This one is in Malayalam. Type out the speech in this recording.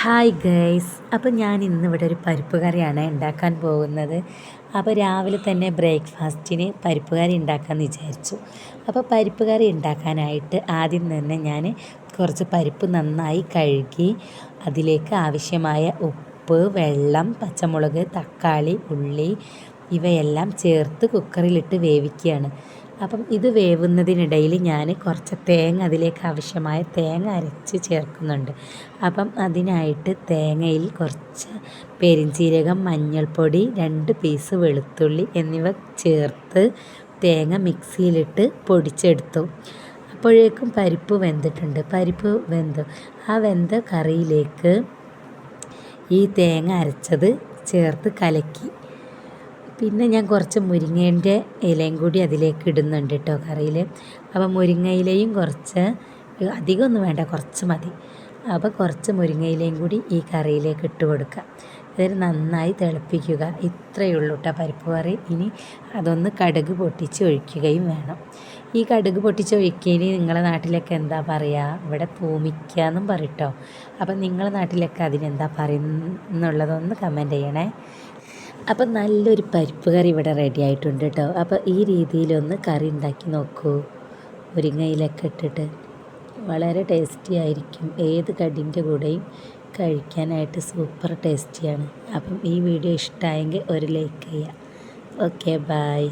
Hi guys. അപ്പോൾ ഞാൻ ഇന്നിവിടെ ഒരു പരിപ്പ് കറിയാണ് ഉണ്ടാക്കാൻ പോകുന്നത്. അപ്പോൾ രാവിലെ തന്നെ ബ്രേക്ക്ഫാസ്റ്റിന് പരിപ്പ് കറി ഉണ്ടാക്കാമെന്ന് വിചാരിച്ചു. അപ്പോൾ പരിപ്പ് കറി ഉണ്ടാക്കാനായിട്ട് ആദ്യം തന്നെ ഞാൻ കുറച്ച് പരിപ്പ് നന്നായി കഴുകി അതിലേക്ക് ആവശ്യമായ ഉപ്പ് വെള്ളം പച്ചമുളക് തക്കാളി ഉള്ളി ഇവയെല്ലാം ചേർത്ത് കുക്കറിലിട്ട് വേവിക്കുകയാണ്. അപ്പം ഇത് വേവുന്നതിനിടയിൽ ഞാൻ കുറച്ച് തേങ്ങ അതിലേക്ക് ആവശ്യമായ തേങ്ങ അരച്ച് ചേർക്കുന്നുണ്ട്. അപ്പം അതിനായിട്ട് തേങ്ങയിൽ കുറച്ച് പെരിഞ്ചീരകം മഞ്ഞൾപ്പൊടി രണ്ട് പീസ് വെളുത്തുള്ളി എന്നിവ ചേർത്ത് തേങ്ങ മിക്സിയിലിട്ട് പൊടിച്ചെടുത്തു. അപ്പോഴേക്കും പരിപ്പ് വെന്തിട്ടുണ്ട്. പരിപ്പ് വെന്തു. ആ വെന്ത കറിയിലേക്ക് ഈ തേങ്ങ അരച്ചത് ചേർത്ത് കലക്കി. പിന്നെ ഞാൻ കുറച്ച് മുരിങ്ങേന്റെ ഇലയും കൂടി അതിലേക്ക് ഇടുന്നുണ്ട് കേട്ടോ കറിയിൽ. അപ്പോൾ മുരിങ്ങയിലയും കുറച്ച് അധികമൊന്നും വേണ്ട കുറച്ച് മതി. അപ്പോൾ കുറച്ച് മുരിങ്ങയിലയും കൂടി ഈ കറിയിലേക്ക് ഇട്ട് കൊടുക്കുക. ഇതൊരു നന്നായി തിളപ്പിക്കുക. ഇത്രയേ ഉള്ളൂ കേട്ടോ പരിപ്പ് കറി. ഇനി അതൊന്ന് കടുക് പൊട്ടിച്ച് ഒഴിക്കുകയും വേണം. ഈ കടുക് പൊട്ടിച്ച് ഒഴിക്കാൻ നിങ്ങളുടെ നാട്ടിലൊക്കെ എന്താ പറയുക? ഇവിടെ തൂമിക്കുക എന്നും പറയട്ടോ അപ്പം നിങ്ങളുടെ നാട്ടിലൊക്കെ അതിനെന്താ പറയുന്നുള്ളതൊന്ന് കമന്റ് ചെയ്യണേ. അപ്പം നല്ലൊരു പരിപ്പ് കറി ഇവിടെ റെഡി ആയിട്ടുണ്ട് കേട്ടോ. അപ്പോൾ ഈ രീതിയിലൊന്ന് കറി ഉണ്ടാക്കി നോക്കൂ. മുരിങ്ങയിലൊക്കെ ഇട്ടിട്ട്. വളരെ ടേസ്റ്റി ആയിരിക്കും. ഏത് കടിന്റെ കൂടെയും കഴിക്കാനായിട്ട് സൂപ്പർ ടേസ്റ്റിയാണ് അപ്പം ഈ വീഡിയോ ഇഷ്ടമായെങ്കിൽ ഒരു ലൈക്ക് ചെയ്യുക. Okay bye